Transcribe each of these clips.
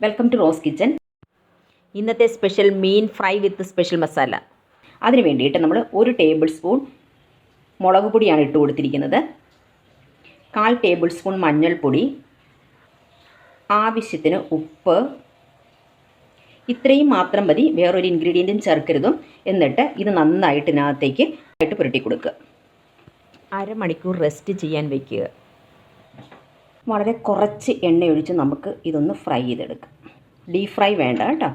Welcome to rose kitchen ഇന്നത്തെ special മീൻ fry with special masala അതിന് വേണ്ടിയിട്ട് നമ്മൾ ഒരു ടേബിൾ സ്പൂൺ മുളക് പൊടിയാണ് ഇട്ട് കൊടുത്തിരിക്കുന്നത്. കാൽ ടേബിൾ സ്പൂൺ മഞ്ഞൾപ്പൊടി. ആവശ്യത്തിന് ഉപ്പ്. ഇത്രയും മാത്രം മതി. വേറൊരു ഇൻഗ്രീഡിയന്റും ചേർക്കരുതും. എന്നിട്ട് ഇത് നന്നായിട്ട് ഇതിനകത്തേക്ക് ആയിട്ട് പുരട്ടി കൊടുക്കുക. അരമണിക്കൂർ റെസ്റ്റ് ചെയ്യാൻ വയ്ക്കുക വളരെ കുറച്ച് എണ്ണ ഒഴിച്ച് നമുക്ക് ഇതൊന്ന് ഫ്രൈ ചെയ്തെടുക്കാം. ഡീപ് ഫ്രൈ വേണ്ട കേട്ടോ.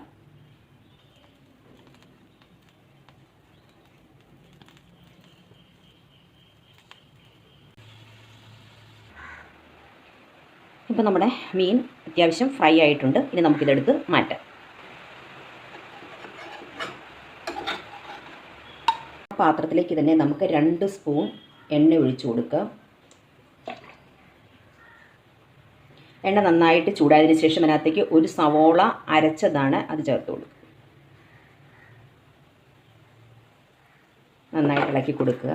ഇപ്പോൾ നമ്മുടെ മീൻ അത്യാവശ്യം ഫ്രൈ ആയിട്ടുണ്ട്. ഇനി നമുക്കിതെടുത്ത് മാറ്റാം. പാത്രത്തിലേക്ക് തന്നെ നമുക്ക് രണ്ട് സ്പൂൺ എണ്ണ ഒഴിച്ചു കൊടുക്കാം. എണ്ണ നന്നായിട്ട് ചൂടായതിനു ശേഷം അതിനകത്തേക്ക് ഒരു സവോള അരച്ചതാണ് അത് ചേർത്ത് കൊടുക്കുക നന്നായിട്ട് ഇളക്കി കൊടുക്കുക.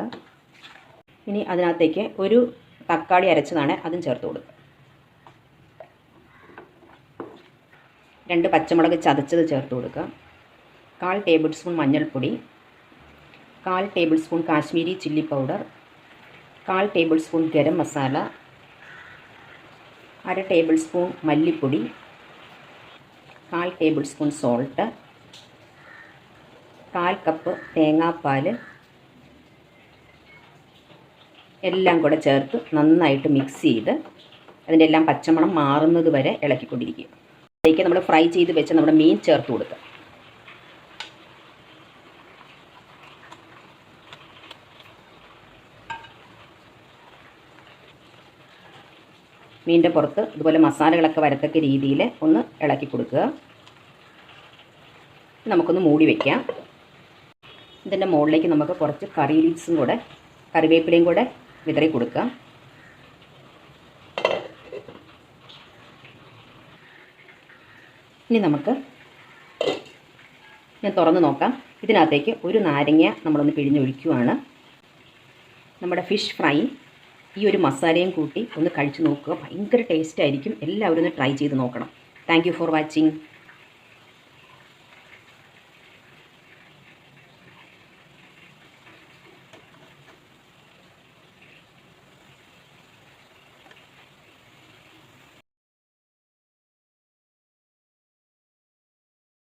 ഇനി അതിനകത്തേക്ക് ഒരു തക്കാളി അരച്ചതാണ് അതും ചേർത്ത് കൊടുക്കുക. രണ്ട് പച്ചമുളക് ചതച്ചത് ചേർത്ത് കൊടുക്കുക. കാൽ ടേബിൾ സ്പൂൺ മഞ്ഞൾപ്പൊടി കാൽ tablespoon Kashmiri chilli powder കാൽ ടേബിൾ സ്പൂൺ ഗരം മസാല അര ടേബിൾ സ്പൂൺ മല്ലിപ്പൊടി കാൽ ടേബിൾ സ്പൂൺ സോൾട്ട് കാൽ കപ്പ് തേങ്ങാപ്പാൽ എല്ലാം കൂടെ ചേർത്ത് നന്നായിട്ട് മിക്സ് ചെയ്ത് അതിന്റെ എല്ലാം പച്ചമണം മാറുന്നത് വരെ ഇളക്കിക്കൊണ്ടിരിക്കുക. അതിലേക്ക് നമ്മൾ ഫ്രൈ ചെയ്ത് വെച്ച് നമ്മുടെ മീൻ ചേർത്ത് കൊടുക്കുക. മീനിന്റെ പുറത്ത് ഇതുപോലെ മസാലകളൊക്കെ വരത്തക്ക രീതിയിൽ ഒന്ന് ഇളക്കി കൊടുക്കുക. നമുക്കൊന്ന് മൂടി വയ്ക്കാം ഇതിന്റെ മുകളിലേക്ക് നമുക്ക് കുറച്ച് കറി ലീവ്സും കൂടെ കറിവേപ്പിലയും കൂടെ വിതറി കൊടുക്കാം ഇനി നമുക്ക് ഞാൻ തുറന്ന് നോക്കാം. ഇതിനകത്തേക്ക് ഒരു നാരങ്ങ നമ്മളൊന്ന് പിഴിഞ്ഞൊഴിക്കുവാണ്. നമ്മുടെ ഫിഷ് ഫ്രൈ ഈ ഒരു മസാലയും കൂട്ടി ഒന്ന് കഴിച്ചു നോക്കുക. ഭയങ്കര ടേസ്റ്റ് ആയിരിക്കും. എല്ലാവരും ഒന്ന് ട്രൈ ചെയ്ത് നോക്കണം. Thank for watching